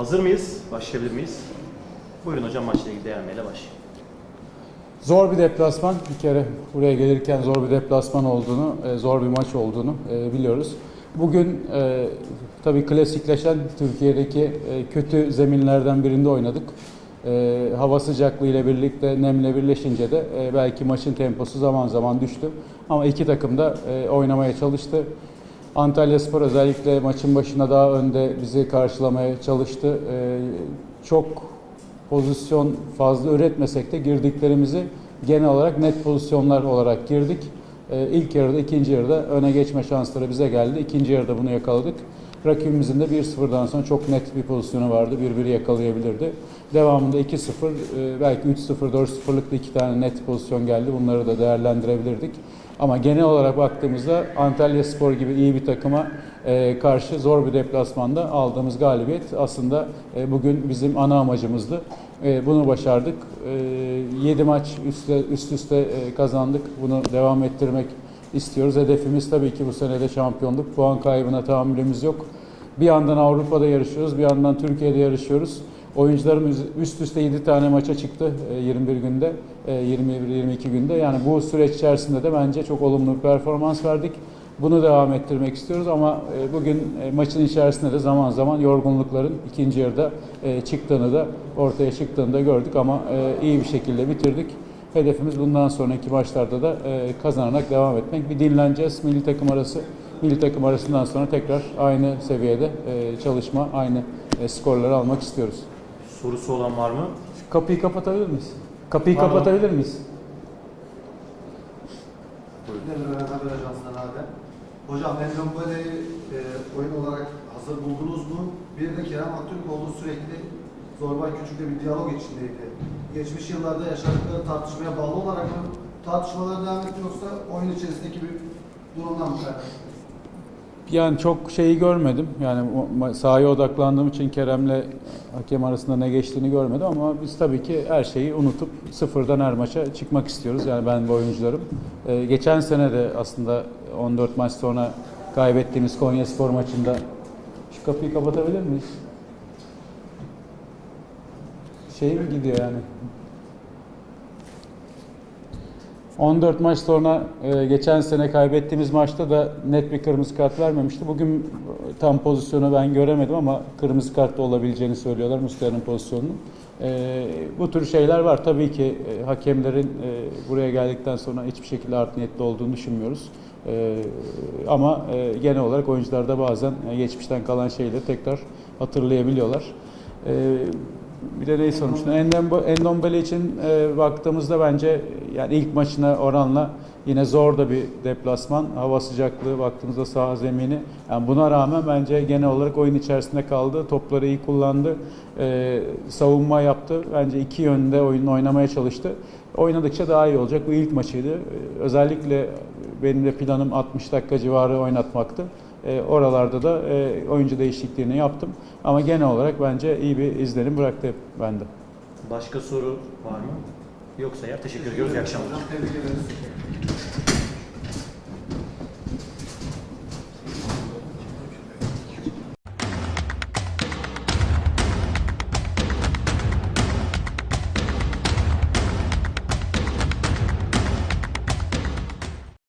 Hazır mıyız? Başlayabilir miyiz? Buyurun hocam maçla ilgili değermeyle başlayalım. Zor bir deplasman. Bir kere buraya gelirken zor bir deplasman olduğunu, e, zor bir maç olduğunu e, biliyoruz. Bugün e, tabii klasikleşen Türkiye'deki kötü zeminlerden birinde oynadık. Hava sıcaklığı ile birlikte nemle birleşince de belki maçın temposu zaman zaman düştü. Ama iki takım da oynamaya çalıştı. Antalya Spor özellikle maçın başına daha önde bizi karşılamaya çalıştı. E, çok pozisyon fazla üretmesek de girdiklerimizi genel olarak net pozisyonlar olarak girdik. Ee, ilk yarıda, ikinci yarıda öne geçme şansları bize geldi. İkinci yarıda bunu yakaladık. Rakibimizin de 1-0'dan sonra çok net bir pozisyonu vardı. Birbiri yakalayabilirdi. Devamında 2-0, e, belki 3-0, 4-0'lık da iki tane net pozisyon geldi. Bunları da değerlendirebilirdik. Ama genel olarak baktığımızda Antalya Spor gibi iyi bir takıma e, karşı zor bir deplasmanda aldığımız galibiyet aslında e, bugün bizim ana amacımızdı. E, Bunu başardık. 7 maç üst üste e, kazandık. Bunu devam ettirmek istiyoruz. Hedefimiz tabii ki bu senede şampiyonluk. Puan kaybına tahammülümüz yok. Bir yandan Avrupa'da yarışıyoruz, bir yandan Türkiye'de yarışıyoruz. Oyuncularımız üst üste 7 tane maça çıktı e, 21 günde, e, 21-22 günde. Yani bu süreç içerisinde de bence çok olumlu bir performans verdik. Bunu devam ettirmek istiyoruz ama e, bugün e, maçın içerisinde de zaman zaman yorgunlukların ikinci yarıda e, çıktığını da ortaya çıktığını da gördük ama e, iyi bir şekilde bitirdik. Hedefimiz bundan sonraki maçlarda da e, kazanarak devam etmek. Bir dinleneceğiz. Milli takım arası milli takım arasından sonra tekrar aynı seviyede e, çalışma, aynı e, skorları almak istiyoruz. Sorusu olan var mı? Kapıyı kapatabilir miyiz? Kapıyı Pardon. kapatabilir miyiz? Demir Öğren Haber Ajansı'ndan. Hocam Endombele'yi e, oyun olarak hazır buldunuz mu? Bir de Kerem Aktürkoğlu sürekli Zorbay Küçük'le bir diyalog içindeydi. Geçmiş yıllarda yaşadıkları tartışmaya bağlı olarak mı tartışmalar devam etti yoksa oyun içerisindeki bir durumdan mı kaynaklı? Yani çok şeyi görmedim. Yani sahaya odaklandığım için Kerem'le hakem arasında ne geçtiğini görmedim ama biz tabii ki her şeyi unutup sıfırdan her maça çıkmak istiyoruz. Yani ben ve oyuncularım. Ee, geçen sene de aslında 14 maç sonra kaybettiğimiz Konya Spor maçında şu kapıyı kapatabilir miyiz? Şey mi gidiyor yani? 14 maç sonra e, geçen sene kaybettiğimiz maçta da net bir kırmızı kart vermemişti. Bugün e, tam pozisyonu ben göremedim ama kırmızı kart da olabileceğini söylüyorlar Muslera'nın pozisyonunu. E, bu tür şeyler var. Tabii ki e, hakemlerin e, buraya geldikten sonra hiçbir şekilde art niyetli olduğunu düşünmüyoruz. E, ama e, genel olarak oyuncular da bazen e, geçmişten kalan şeyleri tekrar hatırlayabiliyorlar. E, bir de sormuştun? Endom- Endombele için e, baktığımızda bence yani ilk maçına oranla yine zor da bir deplasman. Hava sıcaklığı baktığımızda saha zemini. Yani buna rağmen bence genel olarak oyun içerisinde kaldı. Topları iyi kullandı. E, savunma yaptı. Bence iki yönde oyunu oynamaya çalıştı. Oynadıkça daha iyi olacak. Bu ilk maçıydı. E, özellikle benim de planım 60 dakika civarı oynatmaktı. E, oralarda da e, oyuncu değişikliğini yaptım. Ama genel olarak bence iyi bir izlenim bıraktı bende. Başka soru var mı? Yoksa eğer teşekkür ediyoruz. İyi akşamlar.